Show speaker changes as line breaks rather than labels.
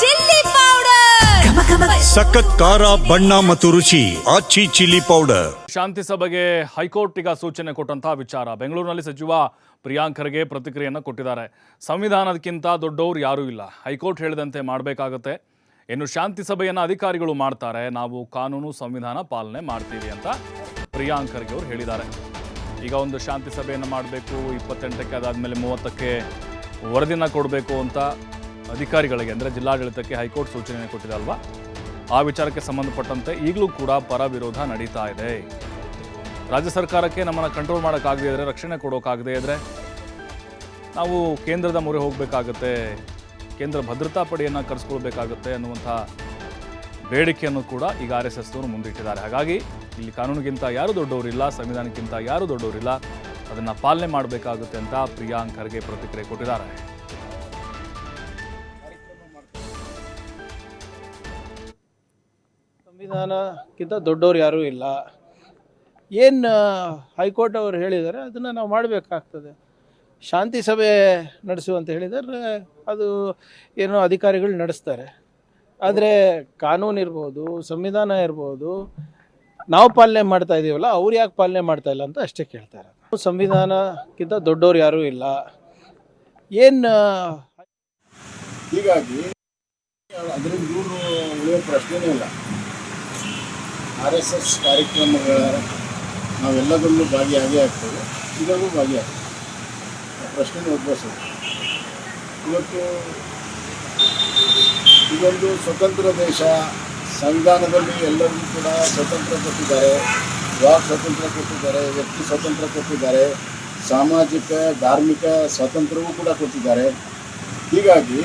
Chilli powder.
ಸಖತ್ ಖಾರ ಬಣ್ಣ ಮತ್ತು ರುಚಿ ಆಚಿ ಚಿಲ್ಲಿ ಪೌಡರ್.
ಶಾಂತಿ ಸಭೆಗೆ ಹೈಕೋರ್ಟ್ ಈಗ ಸೂಚನೆ ಕೊಟ್ಟಂತಹ ವಿಚಾರ. ಬೆಂಗಳೂರಿನಲ್ಲಿ ಸಚಿವ ಪ್ರಿಯಾಂಕ್ ಖರ್ಗೆ ಪ್ರತಿಕ್ರಿಯೆಯನ್ನು ಕೊಟ್ಟಿದ್ದಾರೆ. ಸಂವಿಧಾನದಕ್ಕಿಂತ ದೊಡ್ಡವರು ಯಾರೂ ಇಲ್ಲ. ಹೈಕೋರ್ಟ್ ಹೇಳಿದಂತೆ ಮಾಡಬೇಕಾಗತ್ತೆ. ಇನ್ನು ಶಾಂತಿ ಸಭೆಯನ್ನು ಅಧಿಕಾರಿಗಳು ಮಾಡ್ತಾರೆ. ನಾವು ಕಾನೂನು ಸಂವಿಧಾನ ಪಾಲನೆ ಮಾಡ್ತೀವಿ ಅಂತ ಪ್ರಿಯಾಂಕ್ ಖರ್ಗೆ ಅವರು ಹೇಳಿದ್ದಾರೆ. ಈಗ ಒಂದು ಶಾಂತಿ ಸಭೆಯನ್ನು ಮಾಡಬೇಕು ಇಪ್ಪತ್ತೆಂಟಕ್ಕೆ ಅದಾದಮೇಲೆ ಮೂವತ್ತಕ್ಕೆ ವರದಿನ ಕೊಡಬೇಕು ಅಂತ ಅಧಿಕಾರಿಗಳಿಗೆ, ಅಂದರೆ ಜಿಲ್ಲಾಡಳಿತಕ್ಕೆ ಹೈಕೋರ್ಟ್ ಸೂಚನೆಯನ್ನು ಕೊಟ್ಟಿದೆ ಆ ವಿಚಾರಕ್ಕೆ ಸಂಬಂಧಪಟ್ಟಂತೆ ಈಗಲೂ ಕೂಡ ಪರ ವಿರೋಧ ನಡೀತಾ ಇದೆ. ರಾಜ್ಯ ಸರ್ಕಾರಕ್ಕೆ ನಮ್ಮನ್ನು ಕಂಟ್ರೋಲ್ ಮಾಡೋಕ್ಕಾಗದೇ ಇದ್ರೆ, ರಕ್ಷಣೆ ಕೊಡೋಕ್ಕಾಗದೇ ಇದ್ರೆ, ನಾವು ಕೇಂದ್ರದ ಮೊರೆ ಹೋಗಬೇಕಾಗತ್ತೆ, ಕೇಂದ್ರ ಭದ್ರತಾ ಪಡೆಯನ್ನು ಕರೆಸ್ಕೊಳ್ಬೇಕಾಗತ್ತೆ ಅನ್ನುವಂಥ ಬೇಡಿಕೆಯನ್ನು ಕೂಡ ಈಗ ಆರ್ ಎಸ್ ಎಸ್ನವರು ಮುಂದಿಟ್ಟಿದ್ದಾರೆ. ಹಾಗಾಗಿ ಇಲ್ಲಿ ಕಾನೂನಿಗಿಂತ ಯಾರು ದೊಡ್ಡವರಿಲ್ಲ, ಸಂವಿಧಾನಕ್ಕಿಂತ ಯಾರು ದೊಡ್ಡವರಿಲ್ಲ, ಅದನ್ನು ಪಾಲನೆ ಮಾಡಬೇಕಾಗುತ್ತೆ ಅಂತ ಪ್ರಿಯಾಂಕ್ ಖರ್ಗೆ ಪ್ರತಿಕ್ರಿಯೆ ಕೊಟ್ಟಿದ್ದಾರೆ.
ಸಂವಿಧಾನಕ್ಕಿಂತ ದೊಡ್ಡವ್ರು ಯಾರೂ ಇಲ್ಲ. ಏನು ಹೈಕೋರ್ಟ್ ಅವರು ಹೇಳಿದ್ದಾರೆ ಅದನ್ನು ನಾವು ಮಾಡಬೇಕಾಗ್ತದೆ. ಶಾಂತಿ ಸಭೆ ನಡೆಸು ಅಂತ ಹೇಳಿದರೆ, ಅದು ಏನೋ ಅಧಿಕಾರಿಗಳು ನಡೆಸ್ತಾರೆ. ಆದರೆ ಕಾನೂನು ಇರ್ಬೋದು, ಸಂವಿಧಾನ ಇರ್ಬೋದು, ನಾವು ಪಾಲನೆ ಮಾಡ್ತಾ ಇದ್ದೀವಲ್ಲ ಅವ್ರು ಯಾಕೆ ಪಾಲನೆ ಮಾಡ್ತಾ ಇಲ್ಲ ಅಂತ ಅಷ್ಟೇ ಕೇಳ್ತಾರೆ ಸಂವಿಧಾನಕ್ಕಿಂತ ದೊಡ್ಡವ್ರು ಯಾರೂ ಇಲ್ಲ. ಏನು
ಹೀಗಾಗಿ, ಅದರಿಂದ ದೂರ ಉಳಿಯೋ ಪ್ರಶ್ನೆನೇ ಇಲ್ಲ. ಆರ್ ಎಸ್ ಎಸ್ ಕಾರ್ಯಕ್ರಮಗಳ ನಾವೆಲ್ಲದರಲ್ಲೂ ಭಾಗಿಯಾಗೇ ಆಗ್ತೇವೆ. ಇದರಲ್ಲೂ ಭಾಗಿಯಾಗ್ತೇವೆ. ಪ್ರಶ್ನೆ ಉದ್ಭವಿಸೋದು. ಇವತ್ತು ಇದೊಂದು ಸ್ವತಂತ್ರ ದೇಶ, ಸಂವಿಧಾನದಲ್ಲಿ ಎಲ್ಲರಿಗೂ ಕೂಡ ಸ್ವತಂತ್ರ ಕೊಟ್ಟಿದ್ದಾರೆ, ವಾಕ್ ಸ್ವತಂತ್ರ ಕೊಟ್ಟಿದ್ದಾರೆ, ವ್ಯಕ್ತಿ ಸ್ವತಂತ್ರ ಕೊಟ್ಟಿದ್ದಾರೆ, ಸಾಮಾಜಿಕ, ಧಾರ್ಮಿಕ ಸ್ವಾತಂತ್ರ್ಯವೂ ಕೂಡ ಕೊಟ್ಟಿದ್ದಾರೆ. ಹೀಗಾಗಿ